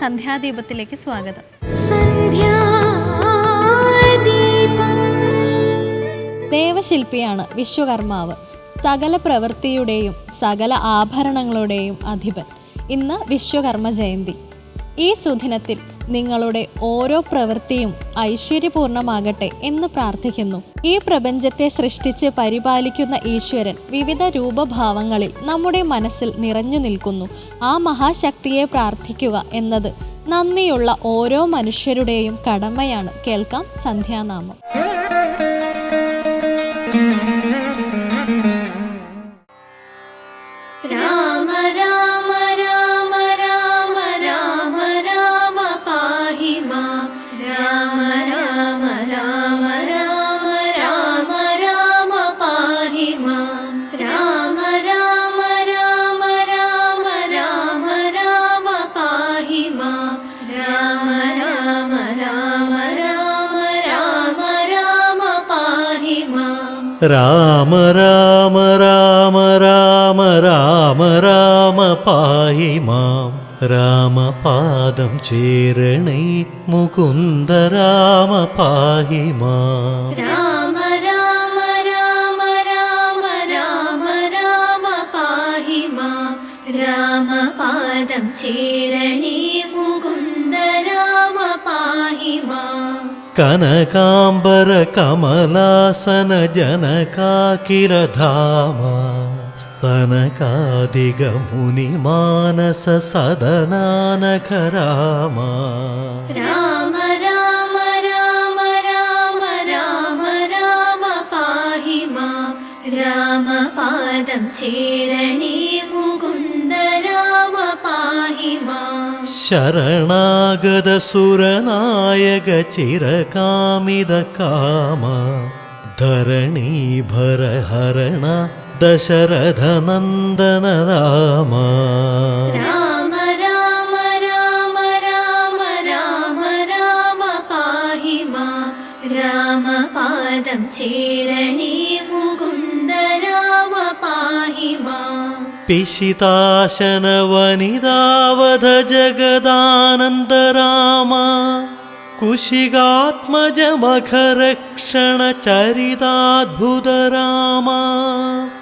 സന്ധ്യാദീപത്തിലേക്ക് സ്വാഗതം. ദേവശില്പിയാണ് വിശ്വകർമാവ്. സകല പ്രവൃത്തിയുടെയും സകല ആഭരണങ്ങളുടെയും അധിപൻ. ഇന്ന് വിശ്വകർമ്മ ജയന്തി. ഈ സുദിനത്തിൽ നിങ്ങളുടെ ഓരോ പ്രവൃത്തിയും ഐശ്വര്യപൂർണമാകട്ടെ എന്ന് പ്രാർത്ഥിക്കുന്നു. ഈ പ്രപഞ്ചത്തെ സൃഷ്ടിച്ച് പരിപാലിക്കുന്ന ഈശ്വരൻ വിവിധ രൂപഭാവങ്ങളിൽ നമ്മുടെ മനസ്സിൽ നിറഞ്ഞു നിൽക്കുന്നു. ആ മഹാശക്തിയെ പ്രാർത്ഥിക്കുക എന്നത് നന്ദിയുള്ള ഓരോ മനുഷ്യരുടെയും കടമയാണ്. കേൾക്കാം സന്ധ്യാനാമം. രാമ രാമ രാമ രാമ രാമ രാമ പായി മാം. രാമപാദം ചേരണേ മുകുന്ദ രാമ പായി മാം. രാമ രാമ രാമ രാമ രാമ രാമ പാഹി മാം. രാമപാദം ചേരണേ कनकाम्बर कमलासन जनका सदनानख राम राम राम राम राम राम राम पाहि मा रामपादं पाद മാം ശരണാഗത സുരനായക ചിരകാമിത കാമ ധരണീഭര ഹരണ ദശരഥ നന്ദന രാമ രാമ രാമ രാമപാദം ചേരണേ पिशिताशनवनिदावधगदानन्द राम कुशिगात्मजमखरक्षणचरिताद्भुत राम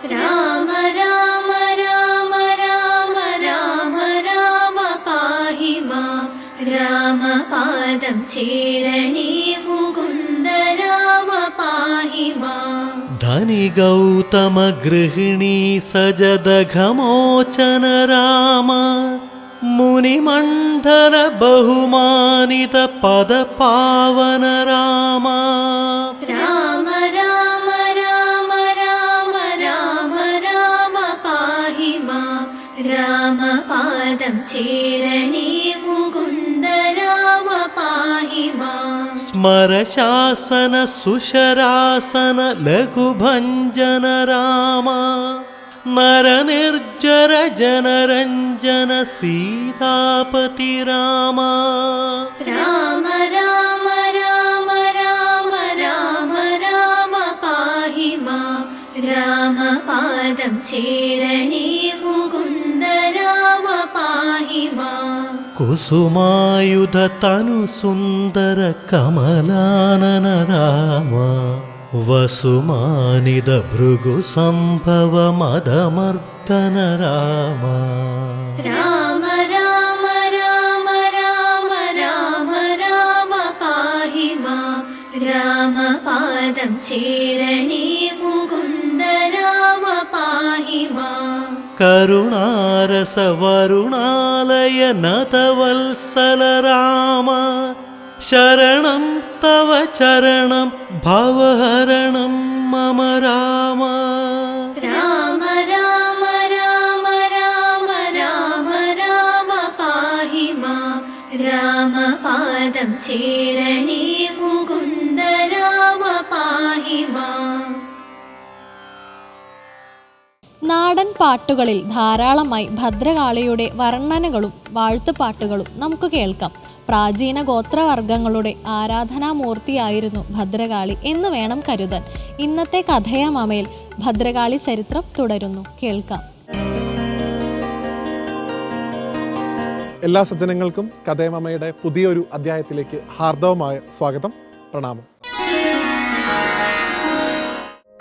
राम राम राम राम राम राम पाहि मा। रामपादं चेरणी। नि गौतमगृहिणी सजदघमोचन राम मुनिमण्ठरबहुमानितपदपन राम राम राम राम राम राम राम पाहि मा। रामपादं चेरणे स्मरशासन सुशरासन लघुभञ्जन राम मरनिर्जरजनरञ्जन सीतापति राम। राम राम राम राम राम राम पाहि मा। रामपादं चेरणीमु കുസുമായുധ തനു സുന്ദര കമലാനന രാമ വസുമാനിത ഭൃഗു സംഭവ മദമർദ്ദന രാമ രാമപാദം करुणारसवरुणालयनतवत्सलराम शरणं तव चरणं भवहरणं मम राम राम राम राम राम राम राम पाहि मा रामपादं चेरणे നാടൻ പാട്ടുകളിൽ ധാരാളമായി ഭദ്രകാളിയുടെ വർണനകളും വാഴ്ത്തുപാട്ടുകളും നമുക്ക് കേൾക്കാം. പ്രാചീന ഗോത്രവർഗങ്ങളുടെ ആരാധനാമൂർത്തിയായിരുന്നു ഭദ്രകാളി എന്ന് വേണം കരുതാൻ. ഇന്നത്തെ കഥയമമയിൽ ഭദ്രകാളി ചരിത്രം തുടരുന്നു. കേൾക്കാം. എല്ലാ സജ്ജനങ്ങൾക്കും കഥയമയുടെ പുതിയൊരു അധ്യായത്തിലേക്ക് ഹാർദവമായ സ്വാഗതം പ്രണാമം.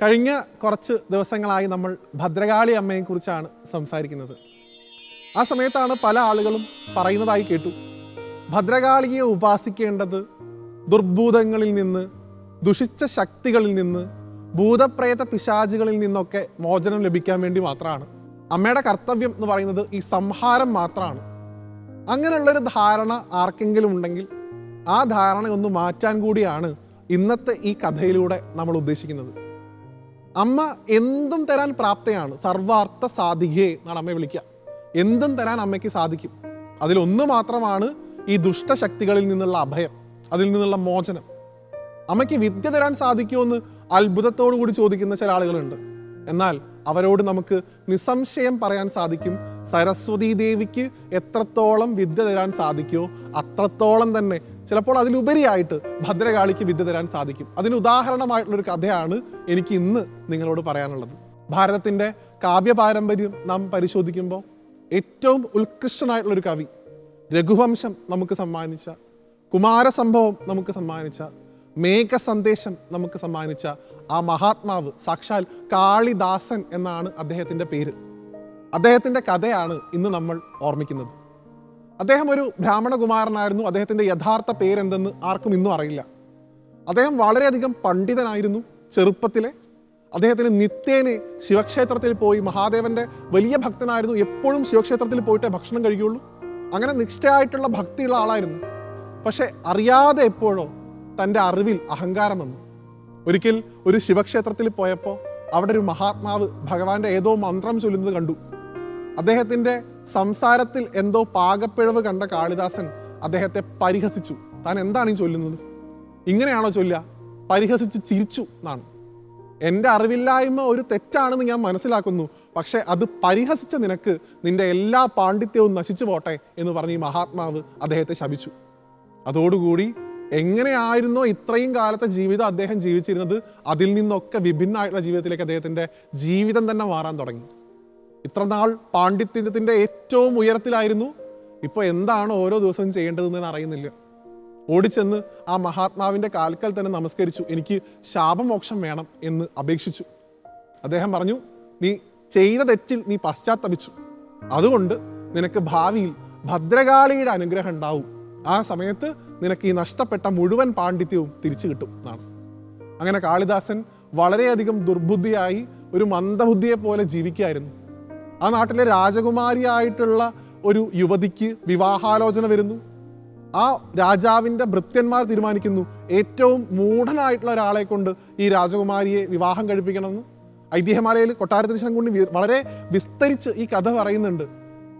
കഴിഞ്ഞ കുറച്ച് ദിവസങ്ങളായി നമ്മൾ ഭദ്രകാളി അമ്മയെ കുറിച്ചാണ് സംസാരിക്കുന്നത്. ആ സമയത്താണ് പല ആളുകളും പറയുന്നതായി കേട്ടു. ഭദ്രകാളിയെ ഉപാസിക്കേണ്ടത് ദുർഭൂതങ്ങളിൽ നിന്ന് ദുഷിച്ച ശക്തികളിൽ നിന്ന് ഭൂതപ്രേത പിശാചുകളിൽ നിന്നൊക്കെ മോചനം ലഭിക്കാൻ വേണ്ടി മാത്രമാണ്. അമ്മയുടെ കർത്തവ്യം എന്ന് പറയുന്നത് ഈ സംഹാരം മാത്രമാണ്. അങ്ങനെയുള്ളൊരു ധാരണ ആർക്കെങ്കിലും ഉണ്ടെങ്കിൽ ആ ധാരണ ഒന്ന് മാറ്റാൻ കൂടിയാണ് ഇന്നത്തെ ഈ കഥയിലൂടെ നമ്മൾ ഉദ്ദേശിക്കുന്നത്. അമ്മ എന്തും തരാൻ പ്രാപ്തയാണ്. സർവാർത്ഥ സാധികേ എന്നാണ് അമ്മയെ വിളിക്കുക. എന്തും തരാൻ അമ്മയ്ക്ക് സാധിക്കും. അതിലൊന്ന് മാത്രമാണ് ഈ ദുഷ്ടശക്തികളിൽ നിന്നുള്ള അഭയം. അതിൽ നിന്നുള്ള മോചനം. അമ്മയ്ക്ക് വിദ്യ തരാൻ സാധിക്കുമെന്ന് അത്ഭുതത്തോടു കൂടി ചോദിക്കുന്ന ചില ആളുകളുണ്ട്. എന്നാൽ അവരോട് നമുക്ക് നിസ്സംശയം പറയാൻ സാധിക്കും. സരസ്വതി ദേവിക്ക് എത്രത്തോളം വിദ്യ തരാൻ സാധിക്കുമോ അത്രത്തോളം തന്നെ ചിലപ്പോൾ അതിലുപരിയായിട്ട് ഭദ്രകാളിക്ക് വിദ്യ തരാൻ സാധിക്കും. അതിന് ഉദാഹരണമായിട്ടുള്ളൊരു കഥയാണ് എനിക്ക് ഇന്ന് നിങ്ങളോട് പറയാനുള്ളത്. ഭാരതത്തിന്റെ കാവ്യ പാരമ്പര്യം നാം പരിശോധിക്കുമ്പോൾ ഏറ്റവും ഉത്കൃഷ്ടനായിട്ടുള്ളൊരു കവി രഘുവംശം നമുക്ക് സമ്മാനിച്ച കുമാരസംഭവം നമുക്ക് സമ്മാനിച്ച മേഘസന്ദേശം നമുക്ക് സമ്മാനിച്ച ആ മഹാത്മാവ് സാക്ഷാൽ കാളിദാസൻ എന്നാണ് അദ്ദേഹത്തിന്റെ പേര്. അദ്ദേഹത്തിന്റെ കഥയാണ് ഇന്ന് നമ്മൾ ഓർമ്മിക്കുന്നത്. അദ്ദേഹം ഒരു ബ്രാഹ്മണകുമാരനായിരുന്നു. അദ്ദേഹത്തിന്റെ യഥാർത്ഥ പേരെന്തെന്ന് ആർക്കും ഇന്നും അറിയില്ല. അദ്ദേഹം വളരെയധികം പണ്ഡിതനായിരുന്നു ചെറുപ്പത്തിലെ. അദ്ദേഹത്തിന് നിത്യേനെ ശിവക്ഷേത്രത്തിൽ പോയി മഹാദേവന്റെ വലിയ ഭക്തനായിരുന്നു. എപ്പോഴും ശിവക്ഷേത്രത്തിൽ പോയിട്ടേ ഭക്ഷണം കഴിക്കുകയുള്ളൂ. അങ്ങനെ നിഷ്ഠയായിട്ടുള്ള ഭക്തിയുള്ള ആളായിരുന്നു. പക്ഷേ അറിയാതെ എപ്പോഴോ തന്റെ അറിവിൽ അഹങ്കാരം വന്നു. ഒരിക്കൽ ഒരു ശിവക്ഷേത്രത്തിൽ പോയപ്പോൾ അവിടെ ഒരു മഹാത്മാവ് ഭഗവാന്റെ ഏതോ മന്ത്രം ചൊല്ലുന്നത് കണ്ടു. അദ്ദേഹത്തിന്റെ സംസാരത്തിൽ എന്തോ പാകപ്പിഴവ് കണ്ട കാളിദാസൻ അദ്ദേഹത്തെ പരിഹസിച്ചു. താൻ എന്താണ് ഈ ചൊല്ലുന്നത്? ഇങ്ങനെയാണോ ചൊല്ലുക? പരിഹസിച്ച് ചിരിച്ചു എന്നാണ്. എന്റെ അറിവില്ലായ്മ ഒരു തെറ്റാണെന്ന് ഞാൻ മനസ്സിലാക്കുന്നു. പക്ഷേ അത് പരിഹസിച്ച നിനക്ക് നിന്റെ എല്ലാ പാണ്ഡിത്യവും നശിച്ചു പോട്ടെ എന്ന് പറഞ്ഞ് ഈ മഹാത്മാവ് അദ്ദേഹത്തെ ശപിച്ചു. അതോടുകൂടി എങ്ങനെയായിരുന്നോ ഇത്രയും കാലത്തെ ജീവിതം അദ്ദേഹം ജീവിച്ചിരുന്നത് അതിൽ നിന്നൊക്കെ വിഭിന്നമായിട്ടുള്ള ജീവിതത്തിലേക്ക് അദ്ദേഹത്തിന്റെ ജീവിതം തന്നെ മാറാൻ തുടങ്ങി. ഇത്ര നാൾ പാണ്ഡിത്യത്തിന്റെ ഏറ്റവും ഉയരത്തിലായിരുന്നു. ഇപ്പോൾ എന്താണ് ഓരോ ദിവസവും ചെയ്യേണ്ടതെന്ന് ഞാൻ അറിയുന്നില്ല. ഓടിച്ചെന്ന് ആ മഹാത്മാവിന്റെ കാൽക്കൽ തന്നെ നമസ്കരിച്ചു. എനിക്ക് ശാപമോക്ഷം വേണം എന്ന് അപേക്ഷിച്ചു. അദ്ദേഹം പറഞ്ഞു നീ ചെയ്ത തെറ്റിൽ നീ പശ്ചാത്തപിച്ചു. അതുകൊണ്ട് നിനക്ക് ഭാവിയിൽ ഭദ്രകാളിയുടെ അനുഗ്രഹം ഉണ്ടാവും. ആ സമയത്ത് നിനക്ക് ഈ നഷ്ടപ്പെട്ട മുഴുവൻ പാണ്ഡിത്യവും തിരിച്ചു കിട്ടും എന്നാണ്. അങ്ങനെ കാളിദാസൻ വളരെയധികം ദുർബുദ്ധിയായി ഒരു മന്ദബുദ്ധിയെ പോലെ ജീവിക്കുകയായിരുന്നു. ആ നാട്ടിലെ രാജകുമാരിയായിട്ടുള്ള ഒരു യുവതിക്ക് വിവാഹാലോചന വരുന്നു. ആ രാജാവിന്റെ ഭൃത്യന്മാർ തീരുമാനിക്കുന്നു ഏറ്റവും മൂഢനായിട്ടുള്ള ഒരാളെ കൊണ്ട് ഈ രാജകുമാരിയെ വിവാഹം കഴിപ്പിക്കണമെന്ന്. ഐതിഹ്യമാലയിൽ കൊട്ടാരത്തിന് ശങ്കുണ്ണി വളരെ വിസ്തരിച്ച് ഈ കഥ പറയുന്നുണ്ട്.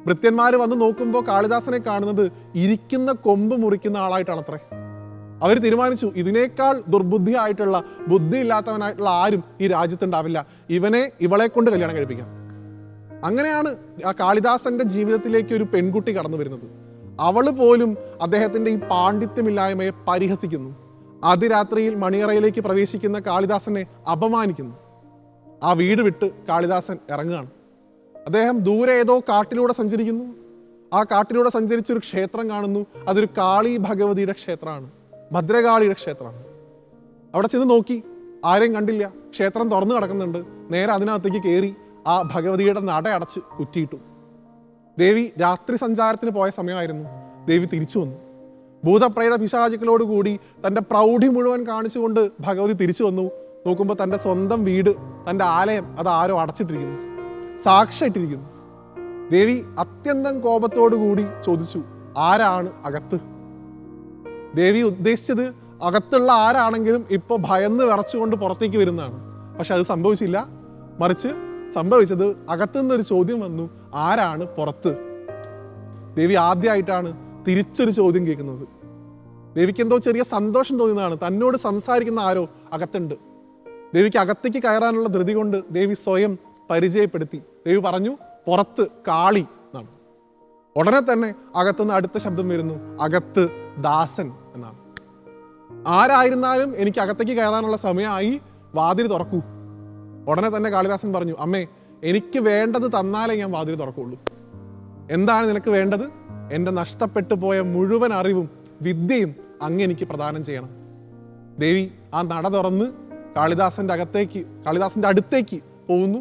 ഭൃത്യന്മാർ വന്ന് നോക്കുമ്പോൾ കാളിദാസനെ കാണുന്നത് ഇരിക്കുന്ന കൊമ്പ് മുറിക്കുന്ന ആളായിട്ടാണ് അത്രേ അവർ തീരുമാനിച്ചു ഇതിനേക്കാൾ ദുർബുദ്ധിയായിട്ടുള്ള ബുദ്ധി ഇല്ലാത്തവനായിട്ടുള്ള ആരും ഈ രാജ്യത്തുണ്ടാവില്ല. ഇവനെ ഇവളെ കൊണ്ട് കല്യാണം കഴിപ്പിക്കാം. അങ്ങനെയാണ് ആ കാളിദാസന്റെ ജീവിതത്തിലേക്ക് ഒരു പെൺകുട്ടി കടന്നു വരുന്നത്. അവൾ പോലും അദ്ദേഹത്തിന്റെ ഈ പാണ്ഡിത്യമില്ലായ്മയെ പരിഹസിക്കുന്നു. അതിരാത്രിയിൽ മണിയറയിലേക്ക് പ്രവേശിക്കുന്ന കാളിദാസനെ അപമാനിക്കുന്നു. ആ വീട് വിട്ട് കാളിദാസൻ ഇറങ്ങുകയാണ്. അദ്ദേഹം ദൂരെ ഏതോ കാട്ടിലൂടെ സഞ്ചരിക്കുന്നു. ആ കാട്ടിലൂടെ സഞ്ചരിച്ചൊരു ക്ഷേത്രം കാണുന്നു. അതൊരു കാളി ഭഗവതിയുടെ ക്ഷേത്രമാണ്. ഭദ്രകാളിയുടെ ക്ഷേത്രമാണ്. അവിടെ ചെന്ന് നോക്കി. ആരെയും കണ്ടില്ല. ക്ഷേത്രം തുറന്നു കിടക്കുന്നുണ്ട്. നേരെ അതിനകത്തേക്ക് കയറി. ആ ഭഗവതിയുടെ നട അടച്ച് കുറ്റിയിട്ടു. ദേവി രാത്രി സഞ്ചാരത്തിന് പോയ സമയമായിരുന്നു. ദേവി തിരിച്ചു വന്നു. ഭൂതപ്രേത പിശാചുക്കളോടുകൂടി തന്റെ പ്രൗഢി മുഴുവൻ കാണിച്ചുകൊണ്ട് ഭഗവതി തിരിച്ചു വന്നു. നോക്കുമ്പോൾ തന്റെ സ്വന്തം വീട് തന്റെ ആലയം അത് ആരോ അടച്ചിട്ടിരിക്കുന്നു. സാക്ഷിയായിട്ടിരിക്കുന്നു. ദേവി അത്യന്തം കോപത്തോടു കൂടി ചോദിച്ചു ആരാണ് അകത്ത്? ദേവി ഉദ്ദേശിച്ചത് അകത്തുള്ള ആരാണെങ്കിലും ഇപ്പോൾ ഭയന്ന് വിറച്ചുകൊണ്ട് പുറത്തേക്ക് വരുന്നതാണ്. പക്ഷെ അത് സംഭവിച്ചില്ല. മറിച്ച് സംഭവിച്ചത് അകത്തുനിന്നൊരു ചോദ്യം വന്നു ആരാണ് പുറത്ത്? ദേവി ആദ്യമായിട്ടാണ് തിരിച്ചൊരു ചോദ്യം കേൾക്കുന്നത്. ദേവിക്ക് എന്തോ ചെറിയ സന്തോഷം തോന്നുന്നതാണ് തന്നോട് സംസാരിക്കുന്ന ആരോ അകത്തുണ്ട്. ദേവിക്ക് അകത്തേക്ക് കയറാനുള്ള ധൃതി കൊണ്ട് ദേവി സ്വയം പരിചയപ്പെടുത്തി. ദേവി പറഞ്ഞു പുറത്ത് കാളി എന്നാണ്. ഉടനെ തന്നെ അകത്തുനിന്ന് അടുത്ത ശബ്ദം വരുന്നു അകത്ത് ദാസൻ എന്നാണ്. ആരായിരുന്നാലും എനിക്ക് അകത്തേക്ക് കയറാനുള്ള സമയമായി വാതിൽ തുറക്കൂ. ഉടനെ തന്നെ കാളിദാസൻ പറഞ്ഞു അമ്മേ എനിക്ക് വേണ്ടത് തന്നാലേ ഞാൻ വാതിൽ തുറക്കുള്ളൂ. എന്താണ് നിനക്ക് വേണ്ടത്? എന്റെ നഷ്ടപ്പെട്ടു പോയ മുഴുവൻ അറിവും വിദ്യയും അങ്ങ് എനിക്ക് പ്രദാനം ചെയ്യണം. ദേവി ആ നട തുറന്ന് കാളിദാസന്റെ അകത്തേക്ക് കാളിദാസന്റെ അടുത്തേക്ക് പോകുന്നു.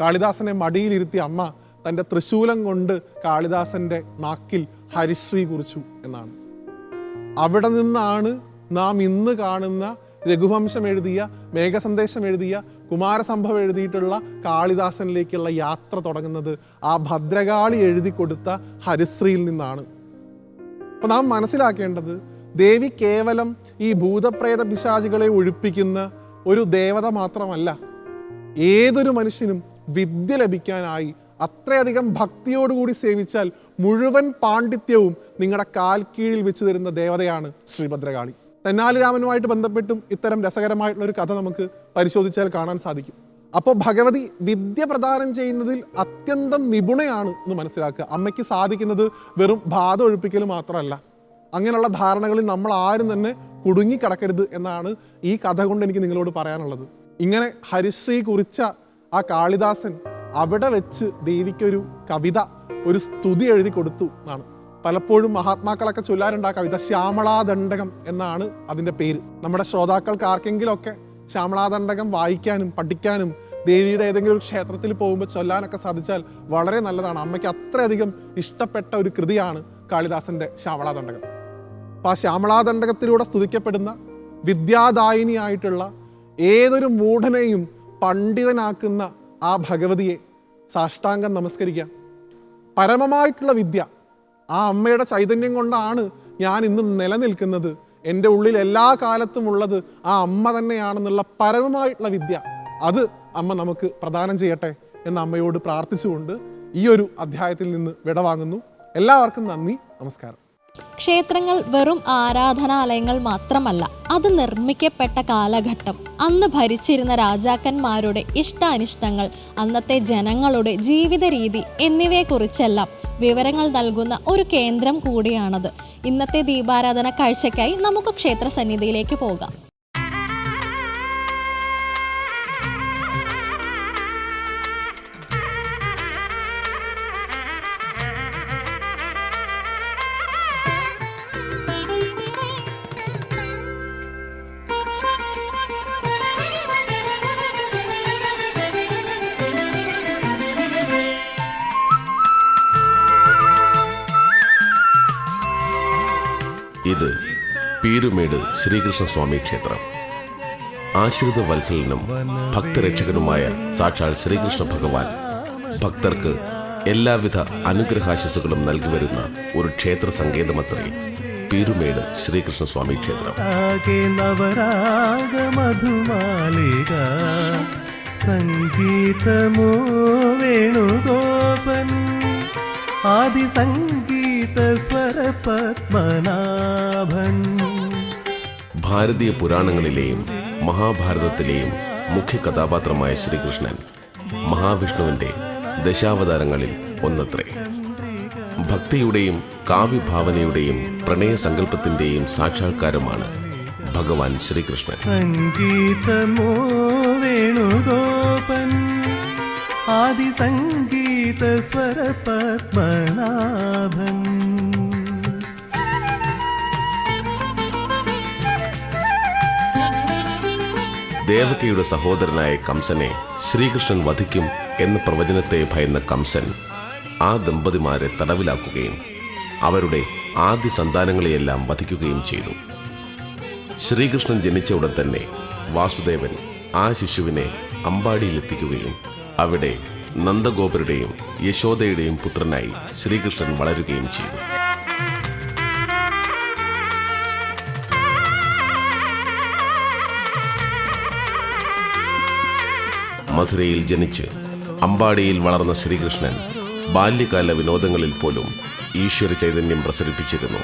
കാളിദാസനെ മടിയിലിരുത്തി അമ്മ തന്റെ തൃശൂലം കൊണ്ട് കാളിദാസന്റെ നാക്കിൽ ഹരിശ്രീ കുറിച്ചു എന്നാണ്. അവിടെ നിന്നാണ് നാം ഇന്ന് കാണുന്ന രഘുവംശം എഴുതിയ മേഘസന്ദേശം എഴുതിയ കുമാരസംഭവം എഴുതിയിട്ടുള്ള കാളിദാസനിലേക്കുള്ള യാത്ര തുടങ്ങുന്നത് ആ ഭദ്രകാളി എഴുതി കൊടുത്ത ഹരിശ്രീയിൽ നിന്നാണ്. അപ്പൊ നാം മനസ്സിലാക്കേണ്ടത് ദേവി കേവലം ഈ ഭൂതപ്രേത പിശാചികളെ ഒഴിപ്പിക്കുന്ന ഒരു ദേവത മാത്രമല്ല ഏതൊരു മനുഷ്യനും വിദ്യ ലഭിക്കാനായി അത്രയധികം ഭക്തിയോടുകൂടി സേവിച്ചാൽ മുഴുവൻ പാണ്ഡിത്യവും നിങ്ങളുടെ കാൽ കീഴിൽ വെച്ച് തരുന്ന ദേവതയാണ് ശ്രീഭദ്രകാളി. തെന്നാലി രാമനുമായിട്ട് ബന്ധപ്പെട്ടും ഇത്തരം രസകരമായിട്ടുള്ള ഒരു കഥ നമുക്ക് പരിശോധിച്ചാൽ കാണാൻ സാധിക്കും. അപ്പോൾ ഭഗവതി വിദ്യ പ്രദാനം ചെയ്യുന്നതിൽ അത്യന്തം നിപുണയാണ് എന്ന് മനസ്സിലാക്കുക. അമ്മയ്ക്ക് സാധിക്കുന്നത് വെറും ബാധ ഒഴിപ്പിക്കൽ മാത്രമല്ല. അങ്ങനെയുള്ള ധാരണകളിൽ നമ്മൾ ആരും തന്നെ കുടുങ്ങിക്കിടക്കരുത് എന്നാണ് ഈ കഥ കൊണ്ട് എനിക്ക് നിങ്ങളോട് പറയാനുള്ളത്. ഇങ്ങനെ ഹരിശ്രീ കുറിച്ച ആ കാളിദാസൻ അവിടെ വെച്ച് ദേവിക്കൊരു കവിത ഒരു സ്തുതി എഴുതി കൊടുത്തു എന്നാണ്. പലപ്പോഴും മഹാത്മാക്കളൊക്കെ ചൊല്ലാറുണ്ട് ആ കവിത ശ്യാമളാദണ്ഡകം എന്നാണ് അതിന്റെ പേര്. നമ്മുടെ ശ്രോതാക്കൾക്ക് ആർക്കെങ്കിലുമൊക്കെ ശ്യാമളാദണ്ഡകം വായിക്കാനും പഠിക്കാനും ദേവിയുടെ ഏതെങ്കിലും ഒരു ക്ഷേത്രത്തിൽ പോകുമ്പോൾ ചൊല്ലാനൊക്കെ സാധിച്ചാൽ വളരെ നല്ലതാണ്. അമ്മയ്ക്ക് അത്രയധികം ഇഷ്ടപ്പെട്ട ഒരു കൃതിയാണ് കാളിദാസന്റെ ശ്യാമളാദണ്ഡകം. അപ്പോൾ ആ ശ്യാമളാദണ്ഡകത്തിലൂടെ സ്തുതിക്കപ്പെടുന്ന വിദ്യാദായിനിയായിട്ടുള്ള ഏതൊരു മൂഢനെയും പണ്ഡിതനാക്കുന്ന ആ ഭഗവതിയെ സാഷ്ടാംഗം നമസ്കരിക്കാം. പരമമായിട്ടുള്ള വിദ്യ ആ അമ്മയുടെ ചൈതന്യം കൊണ്ടാണ് ഞാൻ ഇന്ന് നിലനിൽക്കുന്നത്. എന്റെ ഉള്ളിൽ എല്ലാ കാലത്തും ഉള്ളത് ആ അമ്മ തന്നെയാണെന്നുള്ള പരമമായിട്ടുള്ള വിദ്യ. അത് അമ്മ നമുക്ക് പ്രദാനം ചെയ്യട്ടെ എന്ന് അമ്മയോട് പ്രാർത്ഥിച്ചുകൊണ്ട് ഈ ഒരു അധ്യായത്തിൽ നിന്ന് വിടവാങ്ങുന്നു എല്ലാവർക്കും നന്ദി നമസ്കാരം. ക്ഷേത്രങ്ങൾ വെറും ആരാധനാലയങ്ങൾ മാത്രമല്ല അത് നിർമ്മിക്കപ്പെട്ട കാലഘട്ടം. അന്ന് ഭരിച്ചിരുന്ന രാജാക്കന്മാരുടെ ഇഷ്ടാനിഷ്ടങ്ങൾ അന്നത്തെ ജനങ്ങളുടെ ജീവിത രീതി എന്നിവയെക്കുറിച്ചെല്ലാം വിവരങ്ങൾ നൽകുന്ന ഒരു കേന്ദ്രം കൂടിയാണത്. ഇന്നത്തെ ദീപാരാധന കാഴ്ചയ്ക്കായി നമുക്ക് ക്ഷേത്ര സന്നിധിയിലേക്ക് പോകാം. ഇത് പീരുമേട് ശ്രീകൃഷ്ണസ്വാമി ക്ഷേത്രം. ആശ്രിത വത്സലനും ഭക്തരക്ഷകനുമായ സാക്ഷാൽ ശ്രീകൃഷ്ണ ഭഗവാൻ ഭക്തർക്ക് എല്ലാവിധ അനുഗ്രഹാശിസുകളും നൽകി വരുന്ന ഒരു ക്ഷേത്ര സങ്കേതമത്രേ പീരുമേട് ശ്രീകൃഷ്ണസ്വാമി ക്ഷേത്രം. സംഗീതമോ വേണുഗോപൻ ആദിസംഗീത സ്വര പത്മനാഭൻ ഭാരതീയ പുരാണങ്ങളിലെയും മഹാഭാരതത്തിലെയും മുഖ്യ കഥാപാത്രമായ ശ്രീകൃഷ്ണൻ മഹാവിഷ്ണുവിന്റെ ദശാവതാരങ്ങളിൽ ഒന്നത്രേ. ഭക്തിയുടെയും കാവ്യഭാവനയുടെയും പ്രണയസങ്കല്പത്തിന്റെയും സാക്ഷാത്കാരമാണ് ഭഗവാൻ ശ്രീകൃഷ്ണൻ. സംഗീതമോ വേണുഗോപൻ ആദിസംഗീത സ്വര ദേവകിയുടെ സഹോദരനായ കംസനെ ശ്രീകൃഷ്ണൻ വധിക്കും എന്ന പ്രവചനത്തെ ഭയന്ന കംസൻ ആ ദമ്പതിമാരെ തടവിലാക്കുകയും അവരുടെ ആദ്യ സന്താനങ്ങളെയെല്ലാം വധിക്കുകയും ചെയ്തു. ശ്രീകൃഷ്ണൻ ജനിച്ച ഉടൻ തന്നെ വാസുദേവൻ ആ ശിശുവിനെ അമ്പാടിയിലെത്തിക്കുകയും അവിടെ നന്ദഗോപരുടെയും യശോദയുടെയും പുത്രനായി ശ്രീകൃഷ്ണൻ വളരുകയും ചെയ്തു. മധുരയിൽ ജനിച്ച് അമ്പാടിയിൽ വളർന്ന ശ്രീകൃഷ്ണൻ ബാല്യകാല വിനോദങ്ങളിൽ പോലും ഈശ്വര ചൈതന്യം പ്രസരിപ്പിച്ചിരുന്നു.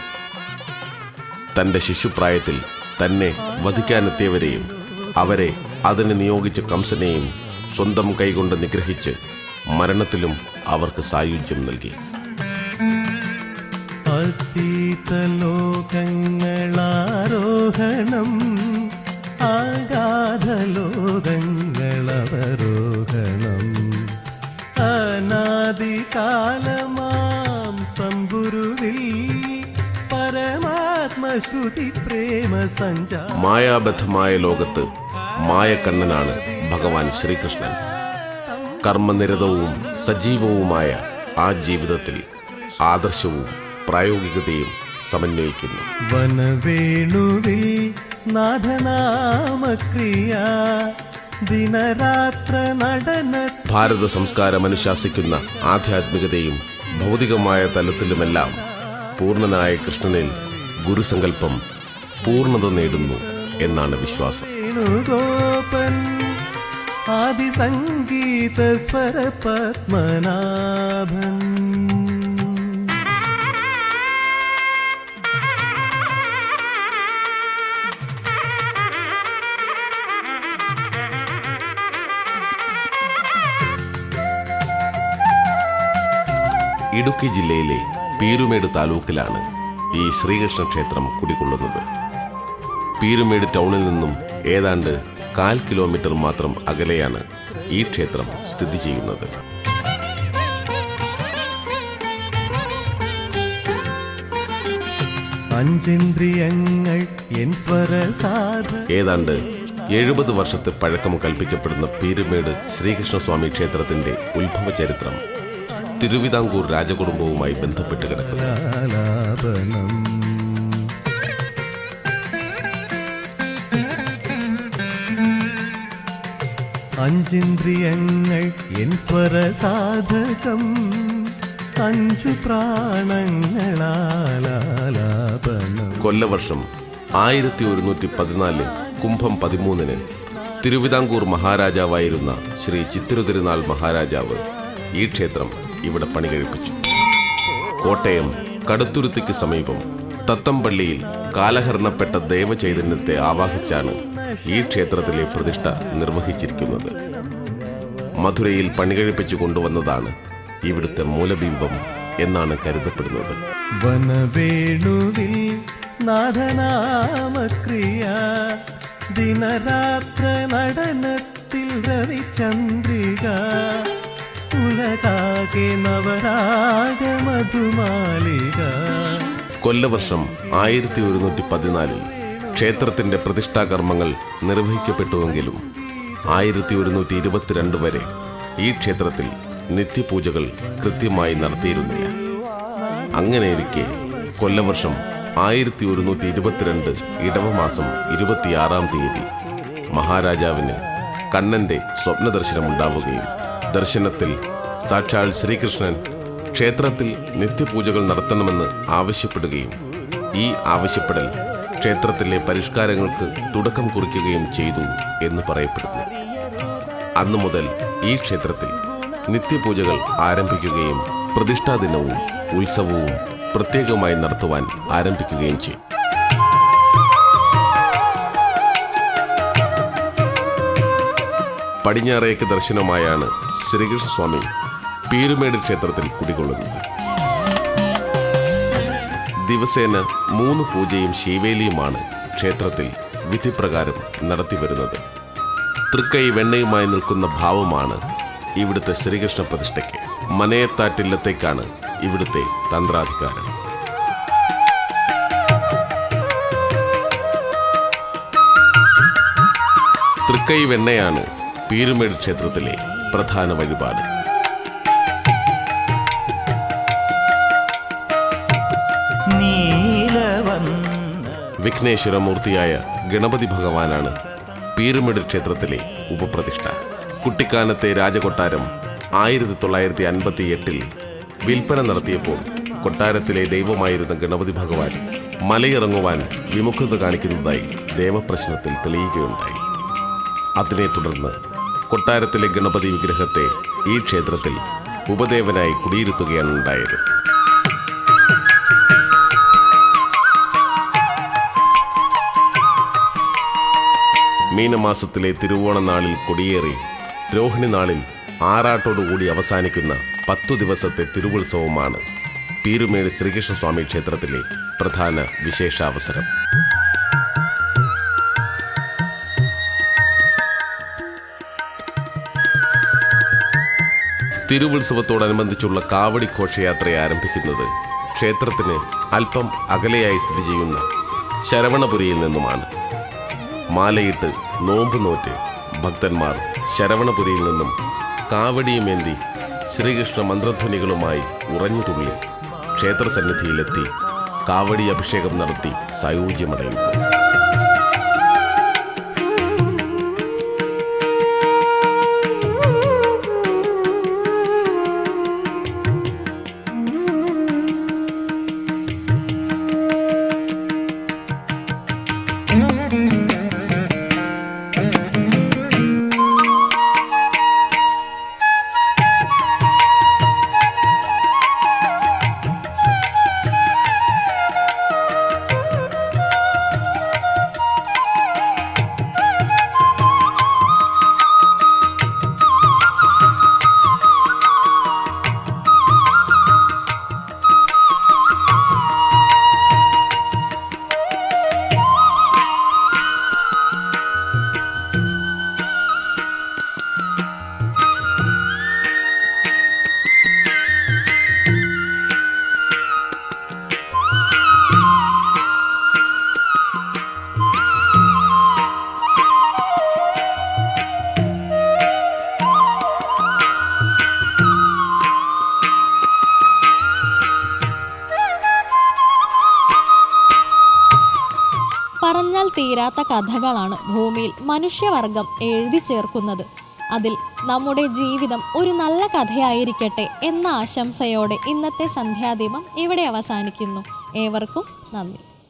തന്റെ ശിശുപ്രായത്തിൽ തന്നെ വധിക്കാനെത്തിയവരെയും അവരെ അതിന് നിയോഗിച്ച കംസനെയും സ്വന്തം കൈകൊണ്ട് നിഗ്രഹിച്ച് മരണത്തിലും അവർക്ക് സായുജ്യം നൽകി. അതീതലോകങ്ങളാരോഹണം മായാബദ്ധമായ ലോകത്ത് മായക്കണ്ണനാണ് ഭഗവാൻ ശ്രീകൃഷ്ണൻ. കർമ്മനിരതവും സജീവവുമായ ആ ജീവിതത്തിൽ ആദർശവും പ്രായോഗികതയും സമന്വയിക്കുന്നു. വനവേണുവിൽ നാഥനാമക്രിയ ദിനരാത്ര നടന ഭാരത സംസ്കാരം അനുശാസിക്കുന്ന ആധ്യാത്മികതയും ഭൗതികമായ തലത്തിലുമെല്ലാം പൂർണനായ കൃഷ്ണനിൽ ഗുരുസങ്കല്പം പൂർണത നേടുന്നു എന്നാണ് വിശ്വാസം. ആദിസംഗീത സ്വര പത്മനാഭൻ ഇടുക്കി ജില്ലയിലെ പീരുമേട് താലൂക്കിലാണ് ഈ ശ്രീകൃഷ്ണ ക്ഷേത്രം കുടികൊള്ളുന്നത്. പീരുമേട് ടൗണിൽ നിന്നും ഏതാണ്ട് കാൽ കിലോമീറ്റർ മാത്രം അകലെയാണ് ഈ ക്ഷേത്രം സ്ഥിതി ചെയ്യുന്നത്. പഞ്ചേന്ദ്രിയങ്ങൾ ഏതാണ്ട് എഴുപത് വർഷത്തെ പഴക്കം കൽപ്പിക്കപ്പെടുന്ന പീരുമേട് ശ്രീകൃഷ്ണസ്വാമി ക്ഷേത്രത്തിന്റെ ഉത്ഭവ ചരിത്രം തിരുവിതാംകൂർ രാജകുടുംബവുമായി ബന്ധപ്പെട്ട് കിടക്കുന്നു. അഞ്ചിന്ദ്രിയങ്ങൾ എൻ സ്വരസാധകം അഞ്ചു പ്രാണങ്ങളാലാപനം കൊല്ലവർഷം ആയിരത്തി ഒരുന്നൂറ്റി പതിനാല് കുംഭം പതിമൂന്നിന് തിരുവിതാംകൂർ മഹാരാജാവായിരുന്ന ശ്രീ ചിത്തിരുതിരുനാൾ മഹാരാജാവ് ഈ ക്ഷേത്രം ഇവിടെ പണി കഴിപ്പിച്ചു. കോട്ടയം കടുത്തുരുത്തിക്ക് സമീപം തത്തമ്പള്ളിയിൽ കാലഹരണപ്പെട്ട ദൈവചൈതന്യത്തെ ആവാഹിച്ചാണ് ഈ ക്ഷേത്രത്തിലെ പ്രതിഷ്ഠ നിർവഹിച്ചിരിക്കുന്നത്. മധുരയിൽ പണി പണികഴിപ്പിച്ചു കൊണ്ടുവന്നതാണ് ഇവിടുത്തെ മൂലബിംബം എന്നാണ് കരുതപ്പെടുന്നത്. ദിനരാത്ര നടനത്തിൽ രവിചന്ദ്രിക കൊല്ലവർഷം ആയിരത്തി ഒരുന്നൂറ്റി പതിനാലിൽ ക്ഷേത്രത്തിന്റെ പ്രതിഷ്ഠാകർമ്മങ്ങൾ നിർവഹിക്കപ്പെട്ടുവെങ്കിലും ആയിരത്തി ഒരുന്നൂറ്റി ഇരുപത്തിരണ്ട് വരെ ഈ ക്ഷേത്രത്തിൽ നിത്യപൂജകൾ കൃത്യമായി നടത്തിയിരുന്നില്ല. അങ്ങനെയിരിക്കെ കൊല്ലവർഷം ആയിരത്തി ഒരുന്നൂറ്റി ഇരുപത്തിരണ്ട് ഇടവമാസം ഇരുപത്തിയാറാം തീയതി മഹാരാജാവിന് കണ്ണന്റെ സ്വപ്നദർശനമുണ്ടാവുകയും ദർശനത്തിൽ സാക്ഷാൽ ശ്രീകൃഷ്ണൻ ക്ഷേത്രത്തിൽ നിത്യപൂജകൾ നടത്തണമെന്ന് ആവശ്യപ്പെടുകയും ഈ ആവശ്യപ്പെടൽ ക്ഷേത്രത്തിലെ പരിഷ്കാരങ്ങൾക്ക് തുടക്കം കുറിക്കുകയും ചെയ്തു എന്ന് പറയപ്പെടുന്നു. അന്നു മുതൽ ഈ ക്ഷേത്രത്തിൽ നിത്യപൂജകൾ ആരംഭിക്കുകയും പ്രതിഷ്ഠാ ദിനവും ഉത്സവവും പ്രത്യേകമായി നടത്തുവാൻ ആരംഭിക്കുകയും ചെയ്തു. പടിഞ്ഞാറേക്ക് ദർശനമായാണ് ശ്രീകൃഷ്ണസ്വാമി പീരുമേട് ക്ഷേത്രത്തിൽ കുടികൊള്ളുന്നത്. ദിവസേന മൂന്ന് പൂജയും ശീവേലിയുമാണ് ക്ഷേത്രത്തിൽ വിധിപ്രകാരം നടത്തിവരുന്നത്. തൃക്കൈ വെണ്ണയുമായി നിൽക്കുന്ന ഭാവമാണ് ഇവിടുത്തെ ശ്രീകൃഷ്ണ പ്രതിഷ്ഠയ്ക്ക്. മനയത്താറ്റില്ലത്തേക്കാണ് ഇവിടുത്തെ തന്ത്രാധികാരം. തൃക്കൈ വെണ്ണയാണ് പീരുമേട് ക്ഷേത്രത്തിലെ പ്രധാന വഴിപാട്. വിഘ്നേശ്വരമൂർത്തിയായ ഗണപതി ഭഗവാനാണ് പീരുമേട് ക്ഷേത്രത്തിലെ ഉപപ്രതിഷ്ഠ. കുട്ടിക്കാനത്തെ രാജകൊട്ടാരം ആയിരത്തി തൊള്ളായിരത്തി അൻപത്തി എട്ടിൽ വിൽപ്പന നടത്തിയപ്പോൾ കൊട്ടാരത്തിലെ ദൈവമായിരുന്ന ഗണപതി ഭഗവാൻ മലയിറങ്ങുവാൻ വിമുഖത കാണിക്കുന്നതായി ദേവപ്രശ്നത്തിൽ തെളിയുകയുണ്ടായി. അതിനെ തുടർന്ന് കൊട്ടാരത്തിലെ ഗണപതി വിഗ്രഹത്തെ ഈ ക്ഷേത്രത്തിൽ ഉപദേവനായി കുടിയിരുത്തുകയാണ് ഉണ്ടായത്. മീനമാസത്തിലെ തിരുവോണ നാളിൽ കൊടിയേറി രോഹിണി നാളിൽ ആറാട്ടോടുകൂടി അവസാനിക്കുന്ന പത്തു ദിവസത്തെ തിരുവുത്സവമാണ് പീരുമേട് ശ്രീകൃഷ്ണസ്വാമി ക്ഷേത്രത്തിലെ പ്രധാന വിശേഷാവസരം. തിരുവുത്സവത്തോടനുബന്ധിച്ചുള്ള കാവടി ഘോഷയാത്ര ആരംഭിക്കുന്നത്. ക്ഷേത്രത്തിന് അല്പം അകലെയായി സ്ഥിതി ചെയ്യുന്ന ശരവണപുരിയിൽ നിന്നുമാണ്. മാലയിട്ട് നോമ്പ് നോറ്റ് ഭക്തന്മാർ ശരവണപുരിയിൽ നിന്നും കാവടിയുമേന്തി ശ്രീകൃഷ്ണ മന്ത്രധ്വനികളുമായി ഉറഞ്ഞു തുള്ളി ക്ഷേത്രസന്നിധിയിലെത്തി കാവടി അഭിഷേകം നടത്തി സായൂജ്യമടയുന്നു തീരാത്ത കഥകളാണ് ഭൂമിയിൽ മനുഷ്യവർഗം എഴുതി ചേർക്കുന്നത്. അതിൽ നമ്മുടെ ജീവിതം ഒരു നല്ല കഥയായിരിക്കട്ടെ എന്ന ആശംസയോടെ ഇന്നത്തെ സന്ധ്യാദീപം ഇവിടെ അവസാനിക്കുന്നു. ഏവർക്കും നന്ദി.